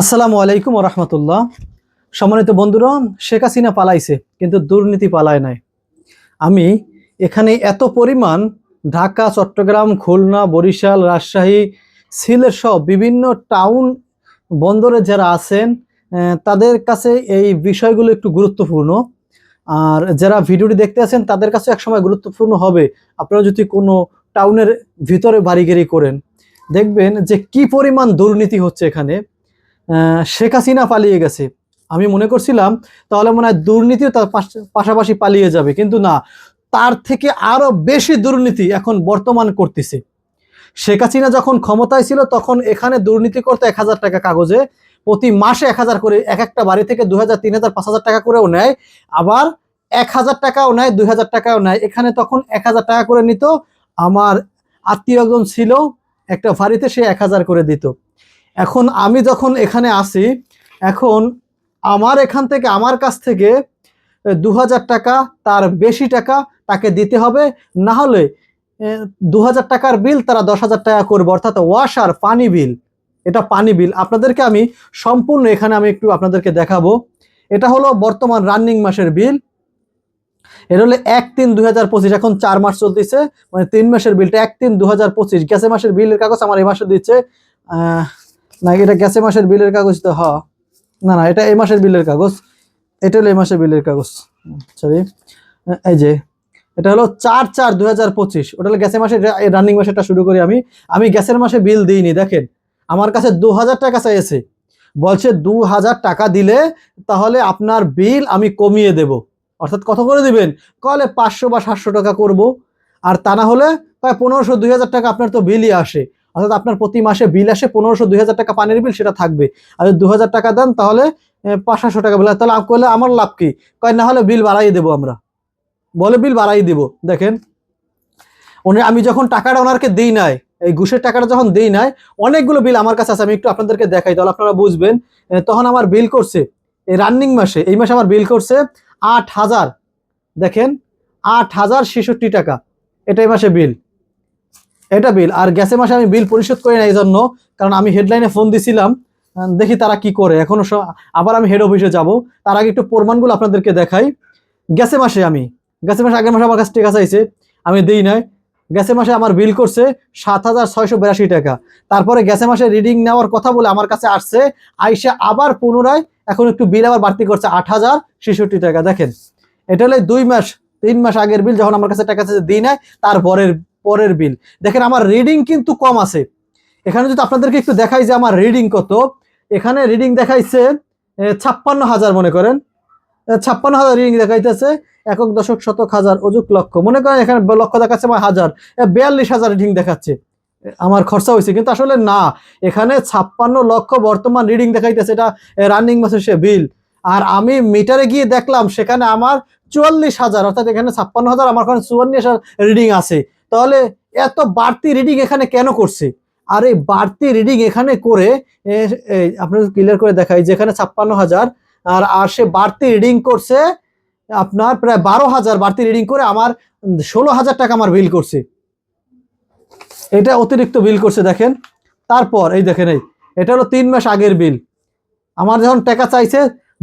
আসসালামু আলাইকুম রহমতুল্লাহ সম্মানিত বন্ধুরা, শেখ হাসিনা পালাইছে, কিন্তু দুর্নীতি পালায় নাই। আমি এখানে এত পরিমাণ ঢাকা, চট্টগ্রাম, খুলনা, বরিশাল, রাজশাহী, সিলেট সহ বিভিন্ন টাউন বন্দরে যারা আছেন তাদের কাছে এই বিষয়গুলো একটু গুরুত্বপূর্ণ। আর যারা ভিডিওটি দেখতে আছেন, তাদের কাছে একসময় গুরুত্বপূর্ণ হবে। আপনারা যদি কোনো টাউনের ভিতরে বাড়িগিরি করেন, দেখবেন যে কি পরিমাণ দুর্নীতি হচ্ছে এখানে। শেখ হাসিনা পালিয়ে গেছে। আমি মনে করছিলাম, তাহলে মনে হয় দুর্নীতিও তার পাশাপাশি পালিয়ে যাবে। কিন্তু না, তার থেকে আরও বেশি দুর্নীতি এখন বর্তমান করতেছে। শেখ হাসিনা যখন ক্ষমতায় ছিল, তখন এখানে দুর্নীতি করতে এক হাজার টাকা কাগজে। প্রতি মাসে এক হাজার করে, এক একটা বাড়ি থেকে দু হাজার, তিন হাজার, পাঁচ হাজার টাকা করেও নেয়। আবার এক হাজার টাকাও নেয়, দুই হাজার টাকাও নেয়। এখানে তখন এক হাজার টাকা করে নিত। আমার আত্মীয় একজন ছিল, একটা বাড়িতে সে এক হাজার করে দিত। এখন আমি যখন এখানে আসি, এখন আমার এখান থেকে, আমার কাছ থেকে দু হাজার টাকা, তার বেশি টাকা তাকে দিতে হবে। না হলে দু হাজার টাকার বিল তারা দশ হাজার টাকা করবে, অর্থাৎ ওয়াশার পানি বিল। এটা পানি বিল। আপনাদেরকে আমি সম্পূর্ণ এখানে আমি একটু আপনাদেরকে দেখাবো। এটা হলো বর্তমান রানিং মাসের বিল। এটা হলো এক তিন দুই হাজার পঁচিশ, এখন চার মাস চলতেছে। মানে তিন মাসের বিলটা এক তিন দু হাজার পঁচিশ। গ্যাসে মাসের বিলের কাগজ আমার এই মাসে দিচ্ছে। না এটা গ্যাসে মাসের বিলের কাগজ তো, হ। না না, এটা এই মাসের বিলের কাগজ। এটা হলো এই মাসের বিলের কাগজ। সরি এই যে, এটা হলো চার চার দুই হাজার পঁচিশ। ওটা হলো গ্যাসের মাসে রানিং মাসেটা শুরু করি আমি। আমি গ্যাসের মাসে বিল দিইনি, দেখেন। আমার কাছে দু হাজার টাকা চাইছে। বলছে দু হাজার টাকা দিলে তাহলে আপনার বিল আমি কমিয়ে দেব। অর্থাৎ কত করে দিবেন? কলে পাঁচশো বা সাতশো টাকা করব। আর তা না হলে প্রায় পনেরোশো, দুই হাজার টাকা আপনার তো বিলই আসে। অর্থাৎ আপনার প্রতি মাসে বিল আসে পনেরোশো, দুই হাজার টাকা পানির বিল, সেটা থাকবে। আর দু হাজার টাকা দেন, তাহলে পাঁচশো টাকা বিল। তাহলে করলে আমার লাভ কি? কয়, না হলে বিল বাড়াই দেবো আমরা। বলে বিল বাড়াই দিব। দেখেন, উনি, আমি যখন টাকাটা ওনারকে দিই নাই, এই ঘুষের টাকাটা যখন দিই নাই, অনেকগুলো বিল আমার কাছে আছে, আমি একটু আপনাদেরকে দেখাই, তাহলে আপনারা বুঝবেন। তখন আমার বিল করছে, এই রানিং মাসে, এই মাসে আমার বিল করছে আট হাজার। দেখেন, আট হাজার ছেষট্টি টাকা। এটাই মাসে বিল। এটা বিল আর গ্যাসের মাসে আমি বিল পরিশোধ করি না এই জন্য কারণ আমি হেডলাইনে ফোন দিছিলাম দেখি তারা কি করে। এখনও আবার আমি হেড অফিসে যাব। তার আগে একটু প্রমাণগুলো আপনাদেরকে দেখাই। গ্যাসে মাসে আমি গ্যাসের মাসে আগের মাসে আমার কাছে টাকা চাইছে, আমি দিই নাই। গ্যাসের মাসে আমার বিল করছে সাত হাজার ছয়শো বিরাশি টাকা। তারপরে গ্যাসের মাসে রিডিং নেওয়ার কথা বলে আমার কাছে আসছে, আইসে আবার পুনরায় এখন একটু বিল আবার বাড়তি করছে আট হাজার ছেষট্টি টাকা। দেখেন, এটা হলে দুই মাস, তিন মাস আগের বিল যখন আমার কাছে টাকা দিই নাই তার পরের বিল। দেখেন, আমার রিডিং কিন্তু কম আছে। এখানে যদি আপনাদেরকে একটু দেখাই যে আমার রিডিং কত, এখানে রিডিং দেখাইছে ছাপ্পান্ন হাজার মনে করেন। ছাপ্পান্ন হাজার রিডিং দেখাইতেছে, একক দশক শতক হাজার অযুক লক্ষ। মনে করেন এখানে লক্ষ দেখাচ্ছে আমার হাজার বিয়াল্লিশ হাজার রিডিং দেখাচ্ছে। আমার খরচা হয়েছে, কিন্তু আসলে না। এখানে ছাপ্পান্ন লক্ষ বর্তমান রিডিং দেখাইতেছে, এটা রানিং মাসের সে বিল আর আমি মিটারে গিয়ে দেখলাম, সেখানে আমার চুয়াল্লিশ হাজার, অর্থাৎ এখানে ছাপ্পান্ন হাজার, আমার ওখানে চুয়াল্লিশ হাজার রিডিং আছে। তাহলে এত বাড়তি রিডিং এখানে কেন করছে? আর এই বাড়তি রিডিং এখানে করে এই ক্লিয়ার করে দেখাই যেখানে ছাপ্পান্ন হাজার আর আর সে বাড়তি রিডিং করছে আপনার প্রায় বারো হাজার বাড়তি রিডিং করে আমার ষোলো হাজার টাকা আমার বিল করছে। এটা অতিরিক্ত বিল করছে দেখেন। তারপর এই দেখেন এই এটা হলো তিন মাস আগের বিল আমার যখন টাকা চাইছে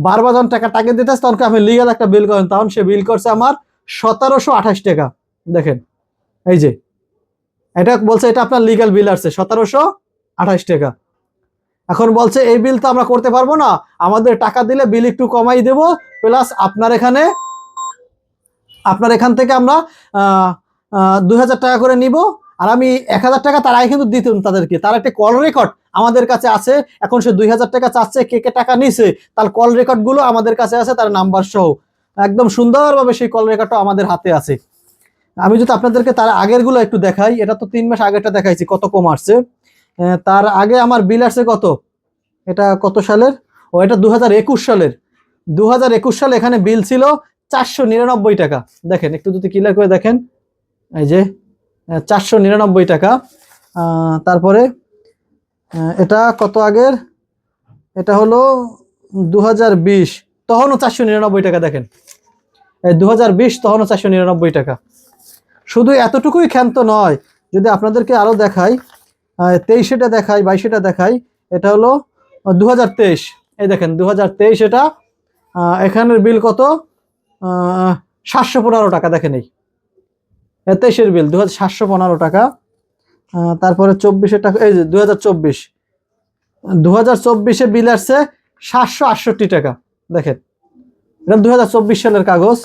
বারবার যখন টাকা টাকা দিতে আসে, তখন আমি লিগাল একটা বিল করেন? তখন সে বিল করছে আমার সতেরোশো আঠাশ টাকা। দেখেন এই যে, এটা বলছে এটা আপনার লিগাল বিল আসছে, সতেরোশো আঠাশ টাকা। এখন বলছে এই বিল তো আমরা করতে পারব না, আমাদের টাকা দিলে বিল একটু কমাই দেব প্লাস আপনার এখানে, আপনার এখান থেকে আমরা দুই হাজার টাকা করে নিব, আর আমি এক হাজার টাকা তার আগে কিন্তু দিতাম তাদেরকে। তার একটা কল রেকর্ড আমাদের কাছে আছে, এখন সে দুই হাজার টাকা চাচ্ছে, কে কে টাকা নিছে, তার কল রেকর্ডগুলো আমাদের কাছে আছে, তার নাম্বার সহ। একদম সুন্দরভাবে সেই কল রেকর্ডটা আমাদের হাতে আছে। আমি যদি আপনাদেরকে তার আগেরগুলো একটু দেখাই, এটা তো তিন মাস আগেরটা দেখাইছি, কত কম আসছে। তার আগে আমার বিল আসছে কত? এটা কত সালের? ও, এটা দু হাজার একুশ সালের। দু সালে এখানে বিল ছিল চারশো নিরানব্বই টাকা। দেখেন, একটু যদি ক্লিয়ার করে দেখেন। এই যে চারশো নিরানব্বই টাকা। তারপরে এটা কত আগের? এটা হলো দু তখনও চারশো নিরানব্বই টাকা, দেখেন। দু হাজার বিশ, তখনও চারশো নিরানব্বই টাকা। শুধু এতটুকুই ক্ষান্ত নয়, যদি আপনাদেরকে আরও দেখাই তেইশেটা দেখাই, বাইশেটা দেখাই, এটা হলো দু হাজার তেইশ। এই দেখেন দু হাজার তেইশ এটা এখানের বিল কত? সাতশো পনেরো টাকা, দেখেন এই। তেইশের বিল দু হাজার সাতশো পনেরো টাকা। তারপরে চব্বিশের টাকা, এই যে দু হাজার চব্বিশ। দু হাজার চব্বিশে বিল আসছে সাতশো আটষট্টি টাকা, দেখেন। এটা দু হাজার চব্বিশ সালের কাগজ।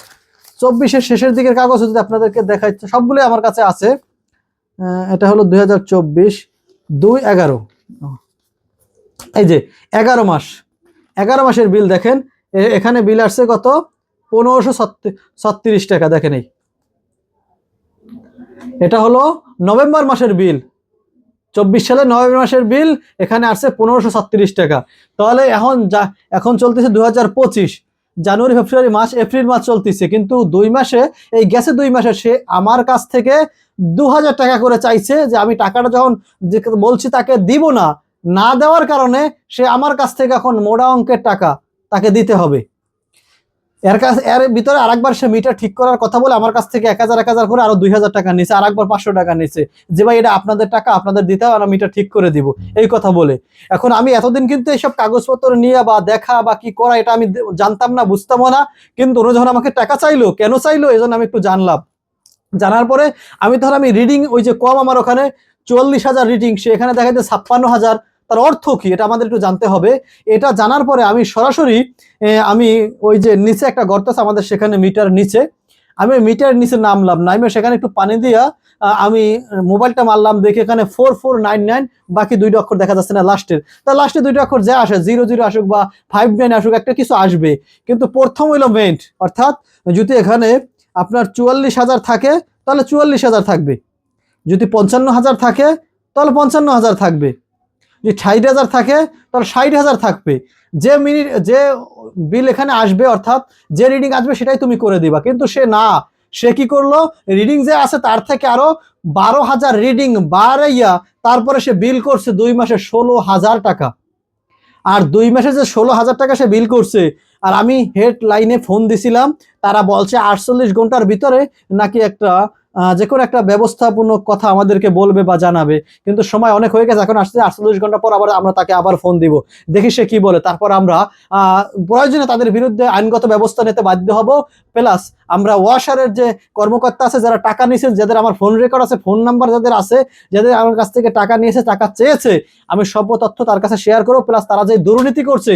চব্বিশের শেষের দিকের কাগজ যদি আপনাদেরকে দেখাই সবগুলোই আমার কাছে আছে। এটা হলো দুই হাজার চব্বিশ, দুই এগারো। এই যে, এগারো মাস। এগারো মাসের বিল দেখেন এখানে বিল আসছে কত? পনেরোশো ছত্রিশ টাকা, দেখেন এই। এটা হলো নভেম্বর মাসের বিল। চব্বিশ সালে নভেম্বর মাসের বিল, এখানে আসছে পনেরোশো টাকা। তাহলে এখন যা, এখন চলতেছে দু হাজার পঁচিশ। জানুয়ারি, ফেব্রুয়ারি মাস এপ্রিল মাস চলতেছে। কিন্তু দুই মাসে, এই গেছে দুই মাসে সে আমার কাছ থেকে দু হাজার টাকা করে চাইছে যে আমি টাকাটা যখন বলছি তাকে দিব না না দেওয়ার কারণে সে আমার কাছ থেকে এখন মোটা অঙ্কের টাকা তাকে দিতে হবে। এর কাছে এর ভিতরে আরেকবার সে মিটার ঠিক করার কথা বলে আমার কাছ থেকে এক হাজার এক হাজার করে আরও দুই হাজার টাকা নিছে আরেকবার পাঁচশো টাকা নিছে যে ভাই, এটা আপনাদের টাকা, আপনাদের দিতে হবে আর মিটার ঠিক করে দিব। এই কথা বলে। এখন আমি এতদিন কিন্তু এইসব কাগজপত্র নিয়ে বা দেখা বা কি করা, এটা আমি জানতাম না বুঝতামও না। কিন্তু ওরা যখন আমাকে টাকা চাইলো, কেন চাইলো, এই আমি একটু জানলাম। জানার পরে আমি ধর আমি রিডিং ওই যে কম আমার ওখানে চুয়াল্লিশ হাজার রিডিং সে এখানে দেখা যায় ছাপ্পান্ন হাজার। তার অর্থ কি? এটা আমাদের একটু জানতে হবে। এটা জানার পরে আমি সরাসরি আমি ওই যে নিচে একটা গর্ত আছে আমাদের সেখানে মিটার নিচে। আমি মিটার নিচে নামলাম। নামে সেখানে একটু পানি দিয়া আমি মোবাইলটা মারলাম, দেখি এখানে ফোর ফোর নাইন নাইন বাকি দুইটা অক্ষর দেখা যাচ্ছে না লাস্টের তা লাস্টে দুইটা অক্ষর যা আসে জিরো জিরো আসুক বা ফাইভ নাইন আসুক, একটা কিছু আসবে। কিন্তু প্রথম হইল মেন্ট অর্থাৎ যদি এখানে আপনার চুয়াল্লিশ হাজার থাকে, তাহলে চুয়াল্লিশ হাজার থাকবে। যদি পঞ্চান্ন হাজার থাকে, তাহলে পঞ্চান্ন হাজার থাকবে। যদি ষাট হাজার থাকে, তাহলে ষাট হাজার থাকবে। যে মিনিট যে বিল এখানে আসবে, অর্থাৎ যে রিডিং আসবে, সেটাই তুমি করে দিবা। কিন্তু সে না, সে কি করল? রিডিং যে আছে, তার থেকে আরও বারো হাজার রিডিং বাড়াইয়া তারপরে সে বিল করছে দুই মাসে ষোলো হাজার টাকা। আর দুই মাসে যে ষোলো হাজার টাকা সে বিল করছে, আর আমি হেড লাইনে ফোন দিছিলাম, তারা বলছে আটচল্লিশ ঘণ্টার ভিতরে নাকি একটা যে কোনো একটা ব্যবস্থাপূর্ণ কথা আমাদেরকে বলবে বা জানাবে। কিন্তু সময় অনেক হয়ে গেছে, এখন আসছে আটচল্লিশ ঘণ্টা পর আবার আমরা তাকে আবার ফোন দিব। দেখি সে কি বলে। তারপর আমরা প্রয়োজনে তাদের বিরুদ্ধে আইনগত ব্যবস্থা নিতে বাধ্য হব। প্লাস আমরা ওয়াশারের যে কর্মকর্তা আছে, যারা টাকা নিয়েছে, যাদের আমার ফোন রেকর্ড আছে ফোন নাম্বার যাদের আছে, যাদের আমার কাছ থেকে টাকা নিয়েছে, টাকা চেয়েছে, আমি সব তথ্য তার কাছে শেয়ার করব। প্লাস তারা যে দুর্নীতি করছে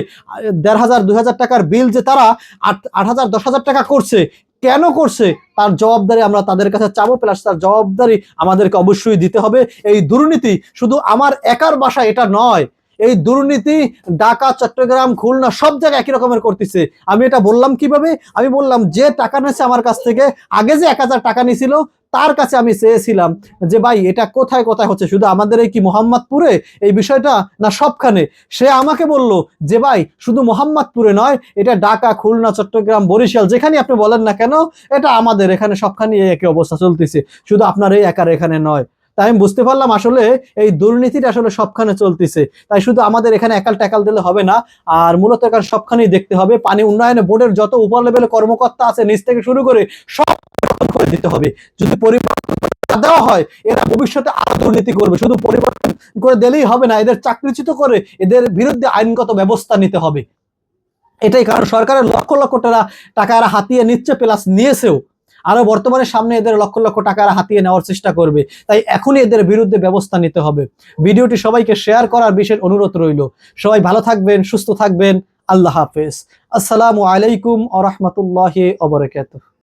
দেড় হাজার, দুই হাজার টাকার বিল যে তারা আট আট হাজার, দশ হাজার টাকা করছে কেন করছে? তার জবাবদারি আমরা তাদের কাছে চাবো প্লাস তার জবাবদারি আমাদেরকে অবশ্যই দিতে হবে। এই দুর্নীতি শুধু আমার একার বাসা এটা নয় এই দুর্নীতি ঢাকা চট্টগ্রাম, খুলনা, সব জায়গায় একই রকমের করতেছে। আমি এটা বললাম কীভাবে? আমি বললাম, যে টাকা নিয়েছে আমার কাছ থেকে, আগে যে এক হাজার টাকা নিয়েছিল, তার কাছে আমি চেয়েছিলাম যে, ভাই, এটা কোথায় কোথায় হচ্ছে? শুধু আমাদের এই কি মোহাম্মদপুরে? এই বিষয়টা না সবখানে? সে আমাকে বলল যে, ভাই, শুধু মোহাম্মদপুরে নয়, এটা ঢাকা, খুলনা, চট্টগ্রাম, বরিশাল যেখানে আপনি বলেন না কেন, এটা আমাদের এখানে সবখানে একই অবস্থা চলতেছে। শুধু আপনার এই একার এখানে নয়। তাই আমি বুঝতে পারলাম আসলে এই দুর্নীতিটা আসলে সবখানে চলতেছে। তাই শুধু আমাদের এখানে একাল টাকাল দিলে হবে না, আর মূলত এখানে সবখানেই দেখতে হবে। পানি উন্নয়নে বোর্ডের যত উপর লেভেলে কর্মকর্তা আছে, নিচ থেকে শুরু করে সব করে দিতে হবে। যদি পরিবর্তন দেওয়া হয়, এরা ভবিষ্যতে আরও দুর্নীতি করবে। শুধু পরিবর্তন করে দিলেই হবে না, এদের চাকরিচ্যুত করে এদের বিরুদ্ধে আইনগত ব্যবস্থা নিতে হবে। এটাই কারণ সরকারের লক্ষ লক্ষ টাকা টাকা হাতিয়ে নিচ্ছে প্লাস নিয়েছেও। আরও বর্তমানে সামনে এদের লক্ষ লক্ষ টাকা হাতিয়ে নেওয়ার চেষ্টা করবে। তাই এখনই এদের বিরুদ্ধে ব্যবস্থা নিতে হবে। ভিডিওটি সবাইকে শেয়ার করার বিশেষ অনুরোধ রইল। সবাই ভালো থাকবেন, সুস্থ থাকবেন। আল্লাহ হাফেজ। আসসালামু আলাইকুম আ রহমতুল্লাহ